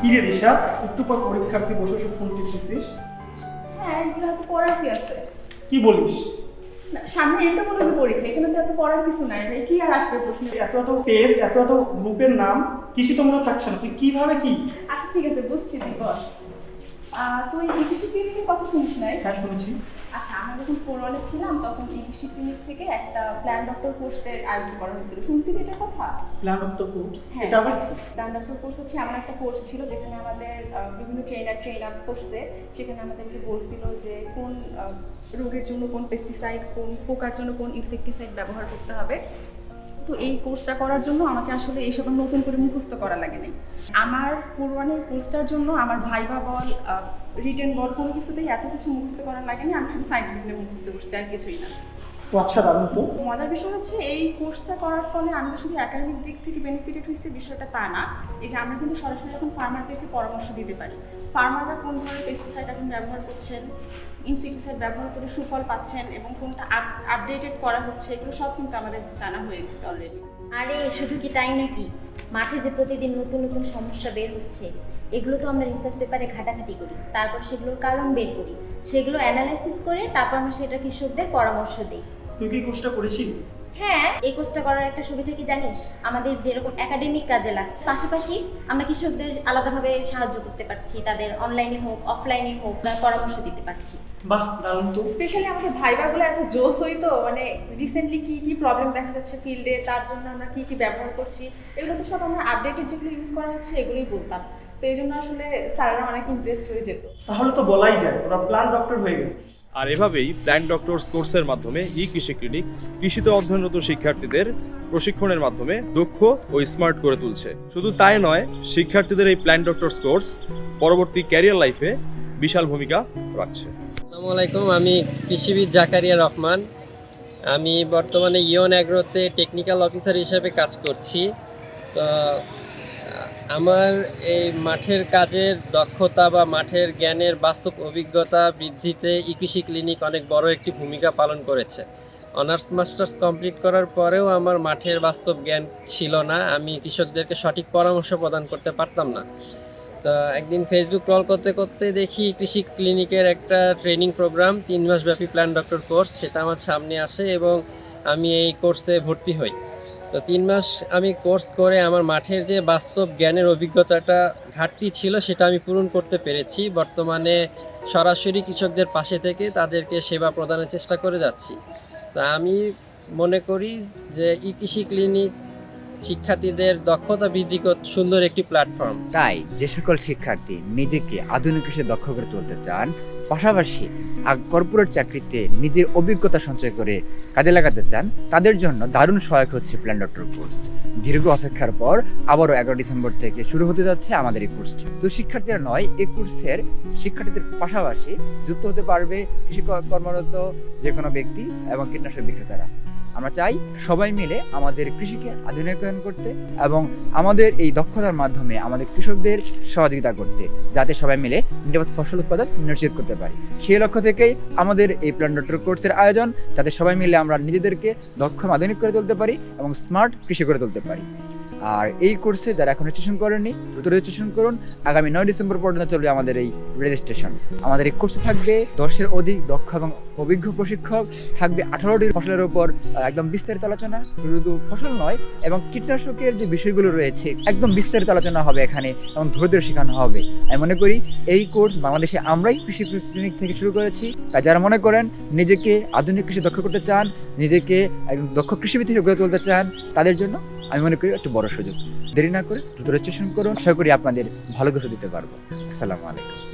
কি রে রিশা? একটু পর পরীক্ষার্থী বসে বসে ফোন টিপতেছিস। হ্যাঁ এগুলো তো পড়ার কি আছে? কি বলিস? না, সামনে এটা কোনো পরীক্ষা এখানে তো এত পড়ার কিছু নাই ভাই কি আর আসবে প্রশ্ন? এত এত টেস্ট এত এত গ্রুপের নাম কিছু তো মনে থাকছে না তুই কীভাবে কি? আচ্ছা ঠিক আছে বুঝছি তুই বস। তুই ইংলিশ ক্লিনিকের কথা শুনিস নাই? হ্যাঁ শুনেছি। আচ্ছা আমরা যখন ফোরওয়ালে ছিলাম তখন ইংলিশ ক্লিনিক থেকে একটা প্ল্যান ডক্টর কোর্সের আয়োজন করা হয়েছিল। শুনছিস এটার কথা? Plan the course. এটা আবার প্ল্যান ডক্টর কোর্স হচ্ছে এমন একটা কোর্স ছিল যেখানে আমাদের বিভিন্ন ট্রেনার ট্রেন আপ করছে সেখানে আমাদেরকে বলছিল যে কোন রোগের জন্য কোন পেস্টিসাইড কোন পোকার জন্য কোন ইনসেকটিসাইড ব্যবহার করতে হবে। তো এই কোর্সটা করার জন্য আমাকে আসলে এইসব নতুন করে মুখস্থ করা লাগে নাই আমার কোরবানির কোর্সটার জন্য আমার ভাইবা বল রিটেন বল কোনো কিছুতেই এত কিছু মুখস্থ করা লাগেনি। আমি শুধু সাইন্টিফিকলি মুখস্থ করছি, আর কিছুই না। ও আচ্ছা দারুণ তো। মজার বিষয় হচ্ছে এই কোর্সটা করার ফলে আমি যে শুধু একাডেমিক দিক থেকে বেনিফিটেড হয়েছে বিষয়টা তা না। এই যে আমরা কিন্তু সরাসরি এখন ফার্মারদেরকে পরামর্শ দিতে পারি। ফার্মাররা কোন ধরনের পেস্টিসাইড এখন ব্যবহার করছেন ইনসেক্টিসাইড ব্যবহার করে সুফল পাচ্ছেন এবং কোনটা আপডেটেড করা হচ্ছে এগুলো সব কিন্তু আমাদের জানা হয়ে গেছে অলরেডি আরে শুধু কি তাই নাকি? মাঠে যে প্রতিদিন নতুন নতুন সমস্যা বের হচ্ছে এগুলো তো আমরা রিসার্চ পেপারে ঘাটাঘাটি করি তারপর সেগুলোর কারণ বের করি। সেগুলো অ্যানালাইসিস করে তারপর আমরা সেটা কৃষকদের পরামর্শ দিই। তুই কি কোর্সটা করেছিস হ্যাঁ এই কোর্সটা করার একটা সুবিধা কি জানিস? আমাদের যেরকম একাডেমিক কাজে লাগছে। পাশাপাশি আমরা কৃষকদের আলাদাভাবে সাহায্য করতে পারছি। তাদের অনলাইনে হোক অফলাইনে হোক তার পরামর্শ দিতে পারছি। বাহ দারুণ তো। স্পেশালি আমাদের ভাইবাগুলো এত জোস হইতো মানে রিসেন্টলি কি কি প্রবলেম দেখা যাচ্ছে ফিল্ডে তার জন্য আমরা কি কি ব্যবহার করছি? এগুলো তো সব আমরা আপডেটেড যেগুলো ইউজ করা হচ্ছে এগুলোই বলতাম। তো এই জন্য আসলে স্যারেরা অনেক ইমপ্রেসড হয়ে যেত। তাহলে তো বলাই যায় তোরা প্ল্যান ডক্টর হয়ে গেছে। আর এভাবেই প্ল্যান্ট ডক্টরস কোর্সের মাধ্যমে ই কৃষি ক্লিনিক, কৃষিতে অধ্যয়নরত শিক্ষার্থীদের প্রশিক্ষণের মাধ্যমে দক্ষ ও স্মার্ট করে তুলছে। শুধু তাই নয়, শিক্ষার্থীদের এই প্ল্যান ডক্টরস কোর্স পরবর্তী ক্যারিয়ার লাইফে বিশাল ভূমিকা রাখছে। আসসালামু আলাইকুম, আমি কৃষিবিদ জাকারিয়া রহমান। আমি বর্তমানে ইয়ন অ্যাগ্রোতে টেকনিক্যাল অফিসার হিসেবে কাজ করছি। তো আমার এই মাঠের কাজের দক্ষতা বা মাঠের জ্ঞানের বাস্তব অভিজ্ঞতা বৃদ্ধিতে ই কৃষি ক্লিনিক অনেক বড় একটি ভূমিকা পালন করেছে। অনার্স মাস্টার্স কমপ্লিট করার পরেও আমার মাঠের বাস্তব জ্ঞান ছিল না, আমি কৃষকদেরকে সঠিক পরামর্শ প্রদান করতে পারতাম না। তো একদিন ফেসবুক ক্রল করতে করতে দেখি কৃষি ক্লিনিকের একটা ট্রেনিং প্রোগ্রাম তিন মাসব্যাপী প্ল্যান ডক্টর কোর্স সেটা আমার সামনে আসে এবং আমি এই কোর্সে ভর্তি হই। তো তিন মাস আমি কোর্স করে আমার মাঠের যে বাস্তব জ্ঞানের অভিজ্ঞতাটা ঘাটতি ছিল, সেটা আমি পূরণ করতে পেরেছি। বর্তমানে সরাসরি কৃষকদের পাশে থেকে তাদেরকে সেবা প্রদানের চেষ্টা করে যাচ্ছি। তা আমি মনে করি যে ই কৃষি ক্লিনিক শিক্ষার্থীদের দক্ষতা বৃদ্ধি করতে সুন্দর একটি প্ল্যাটফর্ম। তাই যে সকল শিক্ষার্থী নিজেকে আধুনিক কৃষি দক্ষ করে তুলতে চান পাশাপাশি কর্পোরেট চাকরিতে নিজের অভিজ্ঞতা সঞ্চয় করে কাজে লাগাতে চান, তাদের জন্য দারুণ সহায়ক হচ্ছে প্ল্যান ডক্টর কোর্স দীর্ঘ অপেক্ষার পর আবারও এগারো ডিসেম্বর থেকে শুরু হতে যাচ্ছে আমাদের এই কোর্সটি তো শিক্ষার্থীরা নয়, এই কোর্সের শিক্ষার্থীদের পাশাপাশি যুক্ত হতে পারবে কৃষি কর্মরত যে কোনো ব্যক্তি এবং কীটনাশক বিক্রেতারা। আমরা চাই সবাই মিলে আমাদের কৃষিকে আধুনিকায়ন করতে এবং আমাদের এই দক্ষতার মাধ্যমে আমাদের কৃষকদের সহযোগিতা করতে, যাতে সবাই মিলে নিরাপদ ফসল উৎপাদন নিশ্চিত করতে পারি। সেই লক্ষ্য থেকেই আমাদের এই প্ল্যান ডক্টর কোর্সের আয়োজন, যাতে সবাই মিলে আমরা নিজেদেরকে দক্ষ আধুনিক করে তুলতে পারি এবং স্মার্ট কৃষি করে তুলতে পারি। আর এই কোর্সে যারা এখন রেজিস্ট্রেশন করেননি, দ্রুত রেজিস্ট্রেশন করুন। আগামী নয় ডিসেম্বর পর্যন্ত চলবে আমাদের এই রেজিস্ট্রেশন আমাদের এই কোর্সে থাকবে দশের অধিক দক্ষ এবং অভিজ্ঞ প্রশিক্ষক, থাকবে আঠারোটি ফসলের উপর একদম বিস্তারিত আলোচনা, শুধু ফসল নয়, এবং কীটনাশকের যে বিষয়গুলো রয়েছে, একদম বিস্তারিত আলোচনা হবে এখানে, এবং ধরে শেখানো হবে। আমি মনে করি এই কোর্স বাংলাদেশে আমরাই কৃষি ক্লিনিক থেকে শুরু করেছি। তাই যারা মনে করেন নিজেকে আধুনিক কৃষি দক্ষ করতে চান, নিজেকে একদম দক্ষ কৃষিবিদ হিসেবে গড়ে তুলতে চান, তাদের জন্য আমি মনে করি একটু বড় সুযোগ। দেরি না করে দ্রুত রেজিস্ট্রেশন করুন। আশা করি আপনাদের ভালো কিছু দিতে পারব। আসসালামু আলাইকুম।